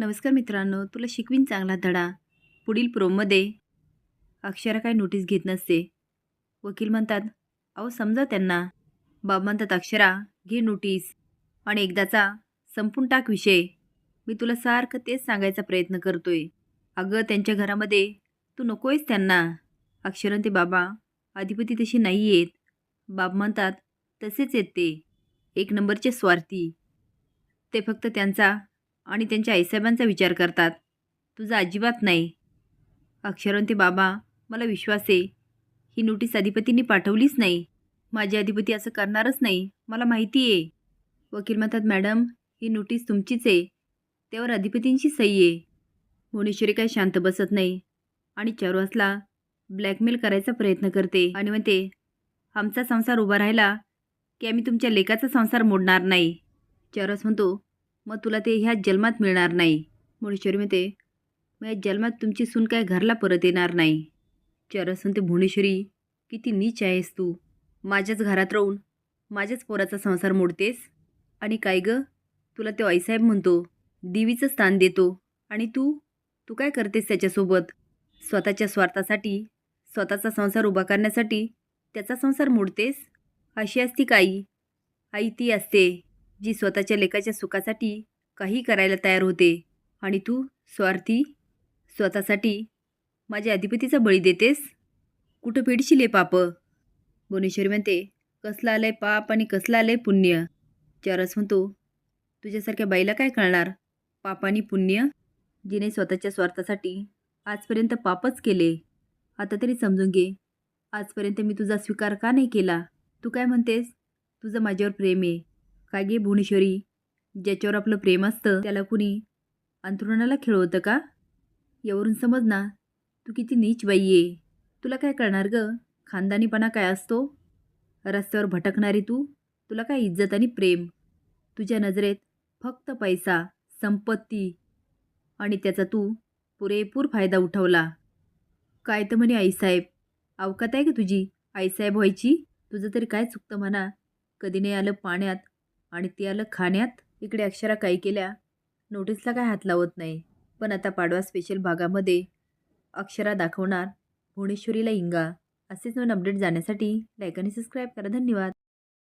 नमस्कार मित्रांनो तुला शिकवीन चांगला धडा. पुढील प्रोमध्ये अक्षरा काय नोटीस घेत नसते. वकील म्हणतात अहो समजा त्यांना. बाब म्हणतात अक्षरा घे नोटीस आणि एकदाचा संपून टाक विषय. मी तुला सारखं तेच सांगायचा प्रयत्न करतोय. अगं त्यांच्या घरामध्ये तू नकोयस त्यांना. अक्षरन ते बाबा अधिपती तशी नाही आहेत बाब म्हणतात तसेच आहेत ते एक नंबरचे स्वार्थी. ते फक्त त्यांचा आणि त्यांच्या आईसाहेबांचा विचार करतात. तुझा अजिबात नाही. अक्षरन ते बाबा मला विश्वास आहे. ही नोटीस अधिपतींनी पाठवलीच नाही. माझे अधिपती असं करणारच नाही. मला माहिती आहे. वकील म्हणतात मॅडम ही नोटीस तुमचीच आहे. त्यावर अधिपतींची सही आहे. भुवनेश्वरी काय शांत बसत नाही आणि चारुहासला ब्लॅकमेल करायचा प्रयत्न करते आणि म्हणते आमचा संसार उभा राहिला की आम्ही तुमच्या लेकाचा संसार मोडणार नाही. चारुहास म्हणतो मग तुला ते ह्या जन्मात मिळणार नाही. भुवनेश्वरी म्हणते मग या जन्मात तुमची सून काय घरला परत येणार नाही. चरसन ते भुवनेश्वरी किती नीच आहेस तू. माझ्याच घरात राहून माझ्याच पोराचा संसार मोडतेस. आणि काय गं? तुला ते आईसाहेब म्हणतो देवीचं स्थान देतो. आणि तू? तू काय करतेस त्याच्यासोबत? स्वतःच्या स्वार्थासाठी स्वतःचा संसार उभा करण्यासाठी त्याचा संसार मोडतेस? अशी असती काही आई ती असते. जी स्वतःच्या लेकाच्या सुखासाठी काही करायला तयार होते. आणि तू स्वार्थी स्वतःसाठी माझ्या अधिपतीचा बळी देतेस? कुठं फेडशील आहे पाप? भुवनेश्वरी म्हणते कसलं आलंय पाप आणि कसलं आलंय पुण्य? चरस म्हणतो तुझ्यासारख्या बाईला काय कळणार? पाप आणि पुण्य? जिने स्वतःच्या स्वार्थासाठी आजपर्यंत पापच केले. आता तरी समजून घे आजपर्यंत मी तुझा स्वीकार का नाही केला? तू काय म्हणतेस? तुझं माझ्यावर प्रेम आहे. काय गे भुवनेश्वरी ज्याच्यावर आपलं प्रेम असतं त्याला कुणी अंथरुणाला खेळवतं का? यावरून समज ना तू किती नीच बाई आहे तुला काय करणार गं? खानदानीपणा काय असतो? रस्त्यावर भटकणारी तू? तुला काय इज्जत आणि प्रेम? तुझ्या नजरेत फक्त पैसा संपत्ती आणि त्याचा तू पुरेपूर फायदा उठवला. काय तर म्हणे आईसाहेब. अवकात आहे का तुझी? आईसाहेब व्हायची? तुझं तरी काय चुकतं म्हणा? कधी नाही आलं पाण्यात आणि ते आलं खाण्यात. इकडे अक्षरा काही केल्या. नोटीसला काय हात लावत नाही. पण आता पाडवा स्पेशल भागामध्ये अक्षरा दाखवणार. भुवनेश्वरीला इंगा. असेच नवीन अपडेट जाण्यासाठी लाईक आणि सबस्क्राईब करा. धन्यवाद.